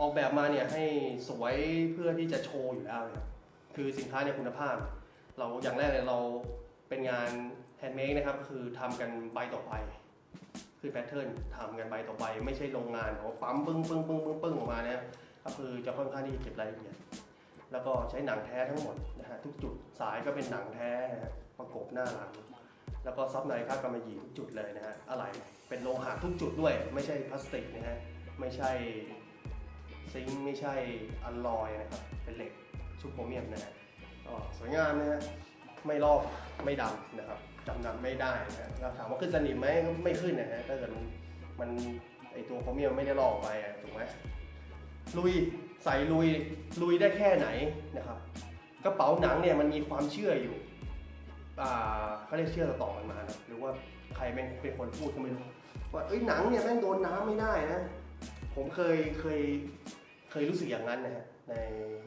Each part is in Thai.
ออกแบบมาเนี่ยให้สวยเพื่อที่จะโชว์อยู่แล้วเนะครับคือสินค้าเนี่ยคุณภาพ เราอย่างแรกเลยเราเป็นงานแฮนด์เมดนะครับ คือทำกันใบต่อใบคือแพทเทิร์นทำกันใบต่อใบไม่ใช่โรงงานของปั๊มปึ้งปึ้งปึ้งปึ้งปึ้งออกมาเนี่ยก็คือจะค่อนข้างที่จะเก็บรายละเอียดแล้วก็ใช้หนังแท้ทั้งหมดนะฮะทุกจุดสายก็เป็นหนังแท้นะฮะประกบหน้าหลังแล้วก็ซับในค่ากำมะหยี่ทุกจุดเลยนะฮะอะไรเป็นโลหะทุกจุดด้วย ไม่ใช่พลาสติกนะฮะไม่ใช่ ซิงค์ไม่ใช่อลลอยนะครับ เป็นเหล็กชุบโครเมียมนะฮะก็สวยงามนะฮะไม่ลอกไม่ดำนะครับจำนำไม่ได้นะฮะแล้วถามว่าขึ้นสนิมไหมไม่ขึ้นนะฮะถ้าเกิดมันไอตัวโครเมียมไม่ได้ลอกไปถูกไหมลุยใส่ลุยลุยได้แค่ไหนนะครับกระเป๋าหนังเนี่ยมันมีความเชื่ออยู่อ่าเขาเรียกเชื่อต่อกันมานะหรือว่าใครเป็นเป็นคนพูดก็ไม่รู้ว่าเอ้ยหนังเนี่ยแม่งโดนน้ำไม่ได้นะ ผมเคยเคยเคยรู้สึกอย่างนั้นนะฮะใน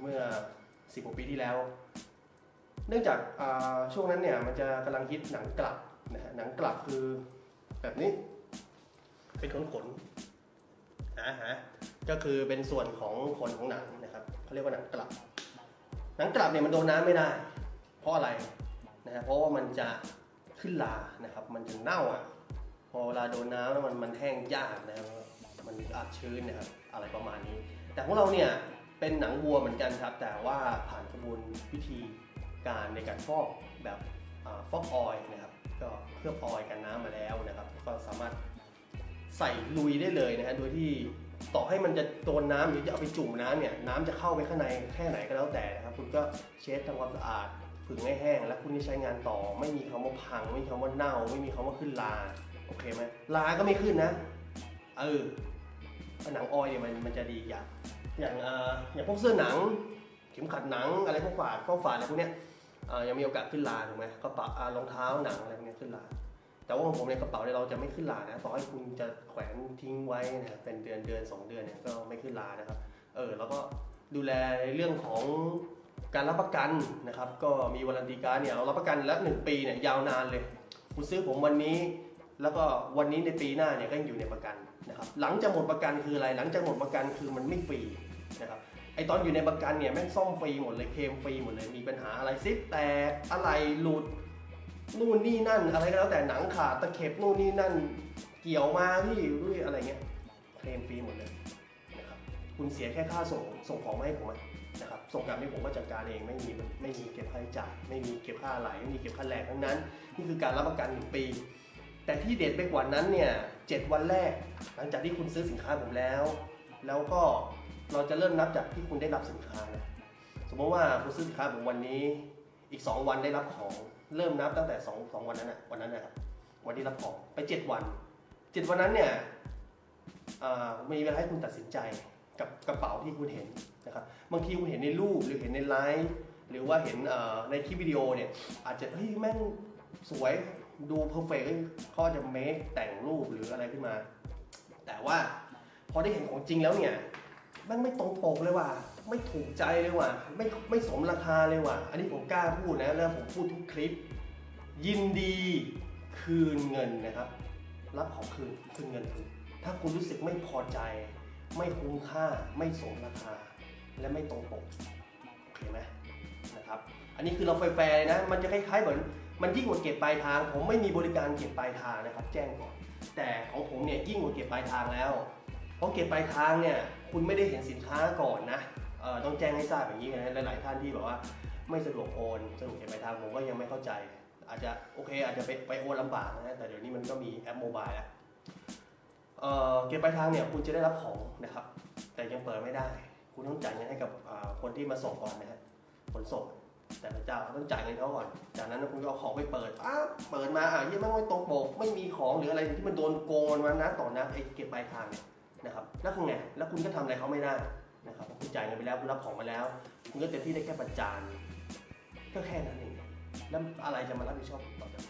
เมื่อสิบกว่าปีที่แล้ว เนื่องจากาช่วงนั้นเนี่ยมันจะกำลังฮิตหนังกลับนะฮะหนังกลับคือแบบนี้ เป็นขนขนๆอ่าฮะก็คือเป็นส่วนของขนของหนังนะครับเขาเรียกว่าหนังกลับ หนังกลับเนี่ยมันโดนน้ำไม่ได้ เพราะอะไรนะฮะเพราะว่ามันจะขึ้นลานะครับ มันจะเน่าอะพอเวลาโดนน้ำแล้วมันมันแห้งยากนะครับ มันอับชื้นนะครับอะไรประมาณนี้ แต่ของเราเนี่ยเป็นหนังวัวเหมือนกันครับ แต่ว่าผ่านกระบวนวิธีการในการฟอกแบบฟอกออยนะครับ ก็เคลือบออยกันน้ำมาแล้วนะครับ ก็สามารถใส่ลุยได้เลยนะฮะโดยที่ต่อให้มันจะโดนน้ำหรือจะเอาไปจุ่มน้ำเนี่ยน้ำจะเข้าไปข้างในแค่ไหนก็แล้วแต่นะครับ คุณก็เช็ดทำความสะอาดผึ่งให้แห้ง แล้วคุณจะใช้งานต่อ ไม่มีคำว่าพัง ไม่มีคำว่าเน่า ไม่มีคำว่าขึ้นลา โอเคไหมลาก็ไม่ขึ้นนะ เออหนังออยเนี่ยมันมันจะดีอย่างอย่างเอ่ออย่างพวกเสื้อหนังเข็มขัดหนังอะไรพวกฝาดข้อฝาดอะไรพวกเนี้ยยังมีโอกาสขึ้นลาถูกไหมกระเป๋ารองเท้าหนังอะไรพวกเนี้ยขึ้นลา แต่ว่าของผมในกระเป๋าเนี่ยเราจะไม่ขึ้นลานะต่อให้คุณจะแขวนทิ้งไว้นะเป็นเดือนเดือนสองเดือนเนี่ยก็ไม่ขึ้นลานะครับเออแล้วก็ดูแลเรื่องของการรับประกันนะครับ ก็มีวารันตีการเนี่ยเรารับประกันแล้วหนึ่งปีเนี่ยยาวนานเลย คุณซื้อผมวันนี้ แล้วก็วันนี้ในปีหน้าเนี่ยก็ยังอยู่ในประกันนะครับหลังจากหมดประกันคืออะไร หลังจากหมดประกันคือมันไม่ฟรีนะครับไอตอนอยู่ในประกันเนี่ยแม่งซ่อมฟรีหมดเลยเคลมฟรีหมดเลยมีปัญหาอะไรซิปแตกอะไรหลุดนู่นนี่นั่น อะไรก็แล้วแต่หนังขาดตะเข็บนู่นนี่นั่น เกี่ยวมาที่ด้วยอะไรเงี้ยเคลมฟรีหมดเลยนะครับคุณเสียแค่ค่าส่งส่งของมาให้ผมนะครับส่งกลับให้ผมก็จัดการเองไม่มีไม่มีเก็บค่าใช้จ่ายไม่มีเก็บค่าอะไหลไม่มีเก็บค่าแรงทั้งนั้น นี่คือการรับประกันหนึ่งปี แต่ที่เด็ดไปกว่านั้นเนี่ยเจ็ดวันแรก หลังจากที่คุณซื้อสินค้าผมแล้ว แล้วก็เราจะเริ่มนับจากที่คุณได้รับสินค้านะสมมติว่าคุณซื้อสินค้าผมวันนี้ อีก 2 วันได้รับของ เริ่มนับตั้งแต่2 2วันนั้นนะวันนั้นนะครับวันที่รับของไป 7 วัน 7 วันนั้นเนี่ยอ่ามีเวลาให้คุณตัดสินใจกับกระเป๋าที่คุณเห็นนะครับบางทีคุณเห็นในรูปหรือเห็นในไลฟ์หรือว่าเห็นในคลิปวิดีโอเนี่ยอาจจะเฮ้ยแม่งสวย ดูเพอร์เฟกต์เขาอจะเมคแต่งรูปหรืออะไรขึ้นมา แต่ว่าพอได้เห็นของจริงแล้วเนี่ยม่งไม่ตรงปกเลยว่ะไม่ถูกใจเลยว่ะไม่ไม่สมราคาเลยว่ะ อันนี้ผมกล้าพูดนะแล้วผมพูดทุกคลิป ยินดีคืนเงินนะครับ รับของคืนคืนเงินคืนถ้าคุณรู้สึกไม่พอใจ ไม่คุ้มค่า ไม่สมราคา และไม่ตรงปกโอเคไหมนะครับ อันนี้คือเราแฟร์เลยนะ มันจะคล้ายๆเหมือน มันยิ่งกว่าเก็บปลายทาง ผมไม่มีบริการเก็บปลายทางนะครับ แจ้งก่อนแต่ของผมเนี่ยยิ่งกว่าเก็บปลายทางแล้วเพราะเก็บปลายทางเนี่ยคุณไม่ได้เห็นสินค้าก่อนนะต้องแจ้งให้ทราบอย่างนี้นะหลายๆท่านที่แบบว่าไม่สะดวกโอนสะดวกเก็บปลายทางผมก็ยังไม่เข้าใจ อาจจะโอเค อาจจะไปไปโอนลำบากนะแต่เดี๋ยวนี้มันก็มีแอปโมบายแล้วเอ่อเก็บปลายทางเนี่ยคุณจะได้รับของนะครับ แต่ยังเปิดไม่ได้ คุณต้องจ่ายเงินให้กับคนที่มาส่งก่อนนะฮะขนส่ง แต่ละเจ้าต้องจ่ายเงินเขาก่อน จากนั้นคุณก็เอาของไปเปิดอ้าเปิดมาอะยี่มันไม่ตรงปกไม่มีของหรืออะไรที่มันโดนโกงมันนะต่อนะไอ้เก็บปลายทางนะครับแล้วคือไงแล้วคุณก็ทำอะไรเขาไม่ได้นะครับเพราะคุณจ่ายเงินไปแล้วคุณรับของมาแล้ว คุณก็เต็มที่ได้แค่ประจานก็แค่นั้นเองแล้วอะไรจะมารับผิดชอบต่อจาก